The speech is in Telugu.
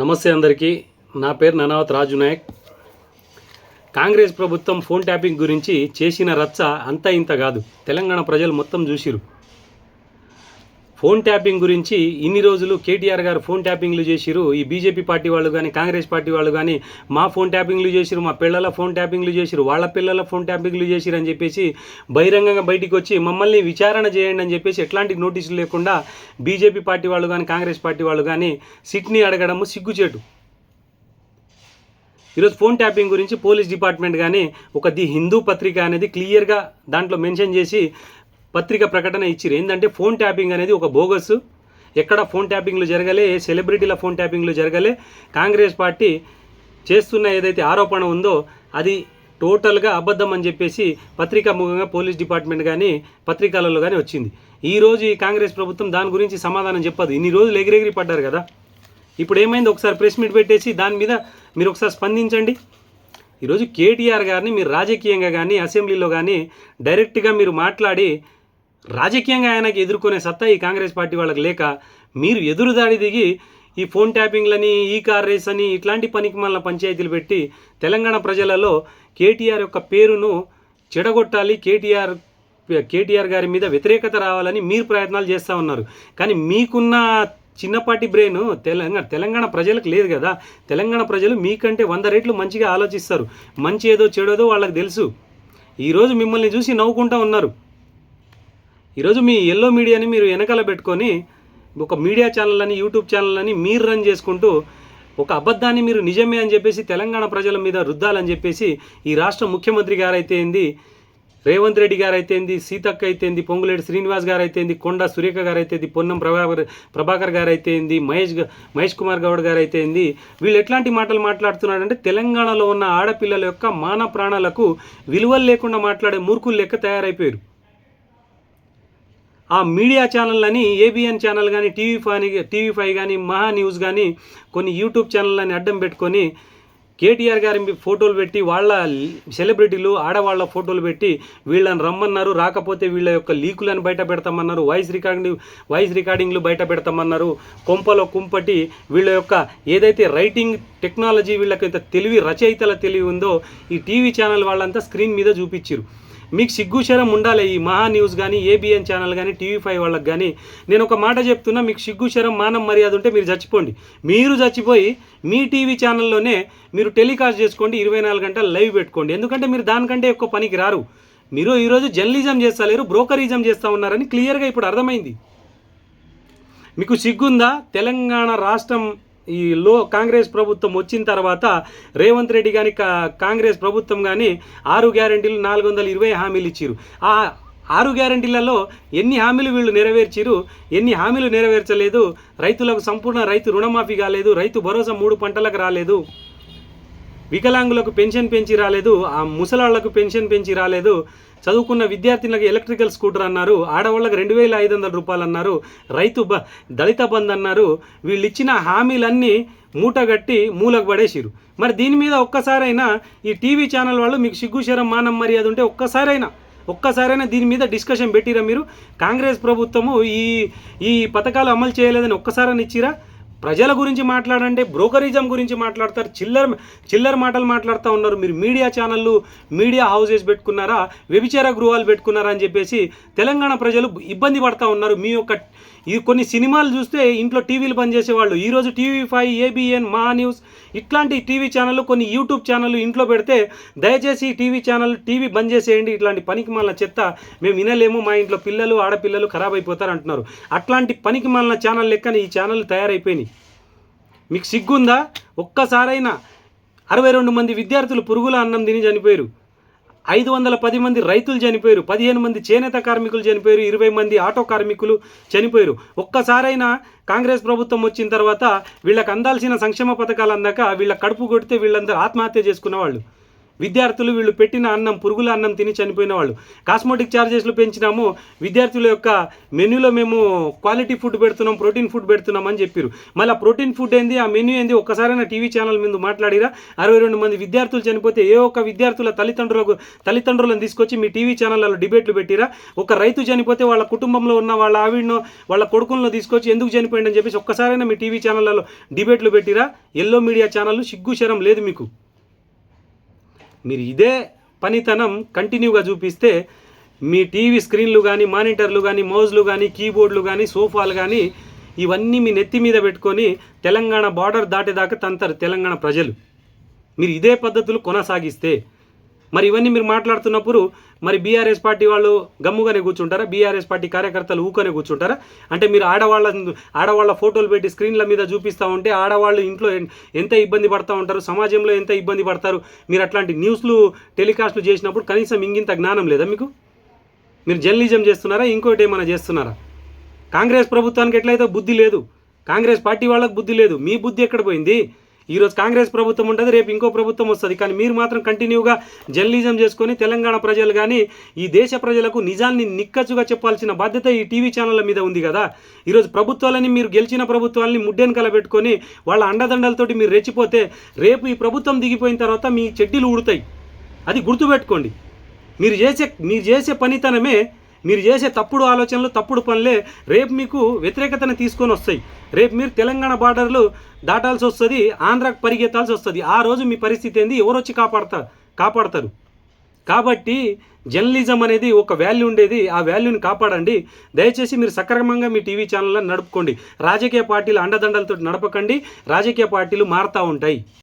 నమస్తే అందరికీ. నా పేరు ననావత్ రాజు నాయక్ కాంగ్రెస్ ప్రభుత్వం ఫోన్ ట్యాపింగ్ గురించి చేసిన రచ్చ అంతా ఇంత కాదు. తెలంగాణ ప్రజలు మొత్తం చూసిరు ఫోన్ ట్యాపింగ్ గురించి ఇన్ని రోజులు కేటీఆర్ గారు ఫోన్ ట్యాపింగ్లు చేసిరు ఈ బీజేపీ పార్టీ వాళ్ళు కానీ కాంగ్రెస్ పార్టీ వాళ్ళు కానీ మా ఫోన్ ట్యాపింగ్లు చేసిరు మా పిల్లల ఫోన్ ట్యాపింగ్లు చేసిరు వాళ్ళ పిల్లల ఫోన్ ట్యాపింగ్లు చేసిరు అని చెప్పేసి బహిరంగంగా బయటికి వచ్చి మమ్మల్ని విచారణ చేయండి అని చెప్పేసి ఎట్లాంటి నోటీసులు లేకుండా బీజేపీ పార్టీ వాళ్ళు కానీ కాంగ్రెస్ పార్టీ వాళ్ళు కానీ సిట్ని అడగడము సిగ్గుచేటు. ఈరోజు ఫోన్ ట్యాపింగ్ గురించి పోలీస్ డిపార్ట్మెంట్ కానీ ఒక ది హిందూ పత్రిక అనేది క్లియర్గా దాంట్లో మెన్షన్ చేసి పత్రిక ప్రకటన ఇచ్చిరు ఏంటంటే ఫోన్ ట్యాపింగ్ అనేది ఒక బోగస్. ఎక్కడ ఫోన్ ట్యాపింగ్లు జరగలే ఏ సెలబ్రిటీల ఫోన్ ట్యాపింగ్లు జరగలే కాంగ్రెస్ పార్టీ చేస్తున్న ఏదైతే ఆరోపణ ఉందో అది టోటల్గా అబద్ధం అని చెప్పేసి పత్రికా ముఖంగా పోలీస్ డిపార్ట్మెంట్ కానీ పత్రికలలో కానీ వచ్చింది. ఈరోజు ఈ కాంగ్రెస్ ప్రభుత్వం దాని గురించి సమాధానం చెప్పదు. ఇన్ని రోజులు ఎగిరెగిరి పడ్డారు కదా. ఇప్పుడు ఏమైంది? ఒకసారి ప్రెస్ మీట్ పెట్టేసి దాని మీద మీరు ఒకసారి స్పందించండి. ఈరోజు కేటీఆర్ గారిని మీరు రాజకీయంగా కానీ అసెంబ్లీలో కానీ డైరెక్ట్గా మీరు మాట్లాడి రాజకీయంగా ఆయనకి ఎదుర్కొనే సత్తా ఈ కాంగ్రెస్ పార్టీ వాళ్ళకి లేక మీరు ఎదురుదాడి దిగి ఈ ఫోన్ ట్యాపింగ్లని ఈ కార్ రేస్ అని ఇట్లాంటి పనికి మళ్ళీ పంచాయతీలు పెట్టి తెలంగాణ ప్రజలలో కేటీఆర్ యొక్క పేరును చెడగొట్టాలి కేటీఆర్ కేటీఆర్ గారి మీద వ్యతిరేకత రావాలని మీరు ప్రయత్నాలు చేస్తూ ఉన్నారు. కానీ మీకున్న చిన్నపాటి బ్రెయిన్ తెలంగాణ తెలంగాణ ప్రజలకు లేదు కదా. తెలంగాణ ప్రజలు మీకంటే వంద రేట్లు మంచిగా ఆలోచిస్తారు. మంచి ఏదో చెడేదో వాళ్ళకి తెలుసు. ఈరోజు మిమ్మల్ని చూసి నవ్వుకుంటూ ఉన్నారు. ఈరోజు మీ ఎల్లో మీడియాని మీరు వెనకాల పెట్టుకొని ఒక మీడియా ఛానల్ అని యూట్యూబ్ ఛానల్ అని మీరు రన్ చేసుకుంటూ ఒక అబద్ధాన్ని మీరు నిజమే అని చెప్పేసి తెలంగాణ ప్రజల మీద రుద్దాలని చెప్పేసి ఈ రాష్ట్ర ముఖ్యమంత్రి గారైతే ఏంది? రేవంత్ రెడ్డి గారు అయితేంది సీతక్క అయితేంది పొంగులేటి శ్రీనివాస్ గారు అయితేంది కొండ సురేఖ గారు అయితేంది పొన్నం ప్రభాకర్ ప్రభాకర్ గారు అయితేంది మహేష్ గ- మహేష్ కుమార్ గౌడ్ గారు అయితేంది వీళ్ళు ఎట్లాంటి మాటలు మాట్లాడుతున్నారంటే తెలంగాణలో ఉన్న ఆడపిల్లల యొక్క మాన ప్రాణాలకు విలువలు లేకుండా మాట్లాడే మూర్ఖులు లెక్క తయారైపోయారు. ఆ మీడియా ఛానళ్ళని ఏబిఎన్ ఛానల్ కానీ టీవీ ఫైవ్ టీవీ ఫైవ్ కానీ మహా న్యూస్ కానీ కొన్ని యూట్యూబ్ ఛానళ్ళని అడ్డం పెట్టుకొని కేటీఆర్ గారి ఫోటోలు పెట్టి వాళ్ళ సెలబ్రిటీలు ఆడవాళ్ళ ఫోటోలు పెట్టి వీళ్ళని రమ్మన్నారు రాకపోతే వీళ్ళ యొక్క లీకులను బయట పెడతామన్నారు వాయిస్ రికార్డింగ్ వాయిస్ రికార్డింగ్లు బయట పెడతామన్నారు కొంపలో కుంపటి వీళ్ళ యొక్క ఏదైతే రైటింగ్ టెక్నాలజీ వీళ్ళకి ఇంత తెలివి రచయితల తెలివి ఉందో ఈ టీవీ ఛానల్ వాళ్ళంతా స్క్రీన్ మీద చూపించారు మీకు సిగ్గుశరం ఉండాలి ఈ మహా న్యూస్ కానీ ఏబిఎన్ ఛానల్ కానీ టీవీ ఫైవ్ వాళ్ళకి కానీ నేను ఒక మాట చెప్తున్నా మీకు సిగ్గుశరం మానం మర్యాద ఉంటే మీరు చచ్చిపోండి. మీరు చచ్చిపోయి మీ టీవీ ఛానల్లోనే మీరు టెలికాస్ట్ చేసుకోండి ఇరవై నాలుగు గంటలు లైవ్ పెట్టుకోండి. ఎందుకంటే మీరు దానికంటే ఎక్కువ పనికి రారు. మీరు ఈరోజు జర్నలిజం చేస్తలేరు బ్రోకరిజం చేస్తూ ఉన్నారని క్లియర్గా ఇప్పుడు అర్థమైంది. మీకు సిగ్గుందా? తెలంగాణ రాష్ట్రం ఈ లో కాంగ్రెస్ ప్రభుత్వం వచ్చిన తర్వాత రేవంత్ రెడ్డి కానీ కాంగ్రెస్ ప్రభుత్వం కానీ ఆరు గ్యారెంటీలు నాలుగు వందల ఇరవై హామీలు ఇచ్చారు ఆ ఆరు గ్యారెంటీలలో ఎన్ని హామీలు వీళ్ళు నెరవేర్చిరు ఎన్ని హామీలు నెరవేర్చలేదు రైతులకు సంపూర్ణ రైతు రుణమాఫీ కాలేదు రైతు భరోసా మూడు పంటలకు రాలేదు. వికలాంగులకు పెన్షన్ పెంచి రాలేదు ఆ ముసలాళ్ళకు పెన్షన్ పెంచి రాలేదు. చదువుకున్న విద్యార్థులకు ఎలక్ట్రికల్ స్కూటర్ అన్నారు ఆడవాళ్ళకి రెండు వేల ఐదు వందల రూపాయలు అన్నారు రైతు బ దళిత బంద్ అన్నారు. వీళ్ళు ఇచ్చిన హామీలన్నీ మూటగట్టి మూలకు పడేసిరు మరి దీని మీద ఒక్కసారైనా ఈ టీవీ ఛానల్ వాళ్ళు మీకు సిగ్గుశరం మానం మర్యాద ఉంటే ఒక్కసారైనా ఒక్కసారైనా దీని మీద డిస్కషన్ పెట్టిరా మీరు? కాంగ్రెస్ ప్రభుత్వము ఈ ఈ పథకాలు అమలు చేయలేదని ఒక్కసారైనా ఇచ్చిరా? ప్రజల గురించి మాట్లాడంటే బ్రోకరిజం గురించి మాట్లాడతారు చిల్లర చిల్లర మాటలు మాట్లాడుతూ ఉన్నారు. మీరు మీడియా ఛానళ్ళు మీడియా హౌసెస్ పెట్టుకున్నారా వ్యభిచార గృహాలు పెట్టుకున్నారా అని చెప్పేసి తెలంగాణ ప్రజలు ఇబ్బంది పడతా ఉన్నారు. మీ యొక్క ఈ కొన్ని సినిమాలు చూస్తే ఇంట్లో టీవీలు పనిచేసే వాళ్ళు ఈరోజు TV five ABN Maha news ఇట్లాంటి టీవీ ఛానళ్ళు కొన్ని యూట్యూబ్ ఛానళ్ళు ఇంట్లో పెడితే దయచేసి టీవీ ఛానల్ టీవీ బంద్ చేసేయండి. ఇట్లాంటి పనికి మాలిన చెత్త మేము వినలేము. మా ఇంట్లో పిల్లలు ఆడపిల్లలు ఖరాబ్ అయిపోతారు అంటున్నారు. అట్లాంటి పనికి మాలిన ఛానల్ లెక్కన ఈ ఛానల్ తయారైపోయినాయి. మీకు సిగ్గుందా? ఒక్కసారైనా అరవై రెండు మంది విద్యార్థులు పురుగుల అన్నం తిని చనిపోయారు. ఐదు వందల పది మంది రైతులు చనిపోయారు పదిహేను మంది చేనేత కార్మికులు చనిపోయారు ఇరవై మంది ఆటో కార్మికులు చనిపోయారు. ఒక్కసారైనా కాంగ్రెస్ ప్రభుత్వం వచ్చిన తర్వాత వీళ్ళకి అందాల్సిన సంక్షేమ పథకాలు అందాక వీళ్ళ కడుపు కొడితే వీళ్ళందరూ ఆత్మహత్య చేసుకున్న వాళ్ళు. విద్యార్థులు వీళ్ళు పెట్టిన అన్నం పురుగుల అన్నం తిని చనిపోయిన వాళ్ళు. కాస్మోటిక్ ఛార్జెస్లు పెంచినాము. విద్యార్థుల యొక్క మెనూలో మేము క్వాలిటీ ఫుడ్ పెడుతున్నాం ప్రోటీన్ ఫుడ్ పెడుతున్నాం అని చెప్పారు మళ్ళీ ప్రోటీన్ ఫుడ్ ఏంది? ఆ మెనూ ఏంది? ఒక్కసారైనా టీవీ ఛానల్ మీద మాట్లాడిరా. అరవై రెండు మంది విద్యార్థులు చనిపోతే ఏ ఒక్క విద్యార్థుల తల్లిదండ్రులకు తల్లిదండ్రులను తీసుకొచ్చి మీ టీవీ ఛానళ్ళలో డిబేట్లు పెట్టిరా? ఒక రైతు చనిపోతే వాళ్ళ కుటుంబంలో ఉన్న వాళ్ళ ఆవిడనో వాళ్ళ కొడుకులను తీసుకొచ్చి ఎందుకు చనిపోయిందని చెప్పేసి ఒక్కసారైనా మీ టీవీ ఛానళ్ళలో డిబేట్లు పెట్టిరా? ఎల్లో మీడియా ఛానళ్ళు సిగ్గు శరం లేదు మీకు. మీరు ఇదే పనితనం కంటిన్యూగా చూపిస్తే మీ టీవీ స్క్రీన్లు కానీ మానిటర్లు కానీ మౌజ్లు కానీ కీబోర్డ్లు కానీ సోఫాలు కానీ ఇవన్నీ మీ నెత్తి మీద పెట్టుకొని తెలంగాణ బార్డర్ దాటేదాకా తంతారు తెలంగాణ ప్రజలు. మీరు ఇదే పద్ధతులు కొనసాగిస్తే మరి ఇవన్నీ మీరు మాట్లాడుతున్నప్పుడు మరి బీఆర్ఎస్ పార్టీ వాళ్ళు గమ్ముగానే కూర్చుంటారా? బీఆర్ఎస్ పార్టీ కార్యకర్తలు ఊకనే కూర్చుంటారా? అంటే మీరు ఆడవాళ్ళ ఆడవాళ్ళ ఫోటోలు పెట్టి స్క్రీన్ల మీద చూపిస్తూ ఉంటే ఆడవాళ్ళు ఇంట్లో ఎంత ఇబ్బంది పడతా ఉంటారు? సమాజంలో ఎంత ఇబ్బంది పడతారు? మీరు అట్లాంటి న్యూస్లు టెలికాస్ట్లు చేసినప్పుడు కనీసం ఇంగింత జ్ఞానం లేదా మీకు? మీరు జర్నలిజం చేస్తున్నారా? ఇంకోటి ఏమైనా చేస్తున్నారా? కాంగ్రెస్ ప్రభుత్వానికి ఎట్లయితే బుద్ధి లేదు కాంగ్రెస్ పార్టీ వాళ్ళకి బుద్ధి లేదు మీ బుద్ధి ఎక్కడ పోయింది? ఈరోజు కాంగ్రెస్ ప్రభుత్వం ఉంటుంది రేపు ఇంకో ప్రభుత్వం వస్తుంది. కానీ మీరు మాత్రం కంటిన్యూగా జర్నలిజం చేసుకొని తెలంగాణ ప్రజలు కానీ ఈ దేశ ప్రజలకు నిజాన్ని నిక్కచ్చుగా చెప్పాల్సిన బాధ్యత ఈ టీవీ ఛానళ్ళ మీద ఉంది కదా. ఈరోజు ప్రభుత్వాలని మీరు గెలిచిన ప్రభుత్వాలని ముడ్డెన్ కలబెట్టుకొని వాళ్ళ అండదండలతోటి మీరు రెచ్చిపోతే రేపు ఈ ప్రభుత్వం దిగిపోయిన తర్వాత మీ చెడ్డీలు ఊడుతాయి. అది గుర్తుపెట్టుకోండి. మీరు చేసే మీరు చేసే పనితనమే మీరు చేసే తప్పుడు ఆలోచనలు తప్పుడు పనులే రేపు మీకు వ్యతిరేకతను తీసుకొని వస్తాయి. రేపు మీరు తెలంగాణ బార్డర్లు దాటాల్సి వస్తుంది ఆంధ్రాకు పరిగెత్తాల్సి వస్తుంది. ఆ రోజు మీ పరిస్థితి ఏంది? ఎవరు వచ్చి కాపాడతారు కాపాడతారు? కాబట్టి జర్నలిజం అనేది ఒక వాల్యూ ఉండేది. ఆ వాల్యూని కాపాడండి. దయచేసి మీరు సక్రమంగా మీ టీవీ ఛానళ్ళని నడుపుకోండి. రాజకీయ పార్టీలు అండదండలతో నడపకండి. రాజకీయ పార్టీలు మారుతూ ఉంటాయి.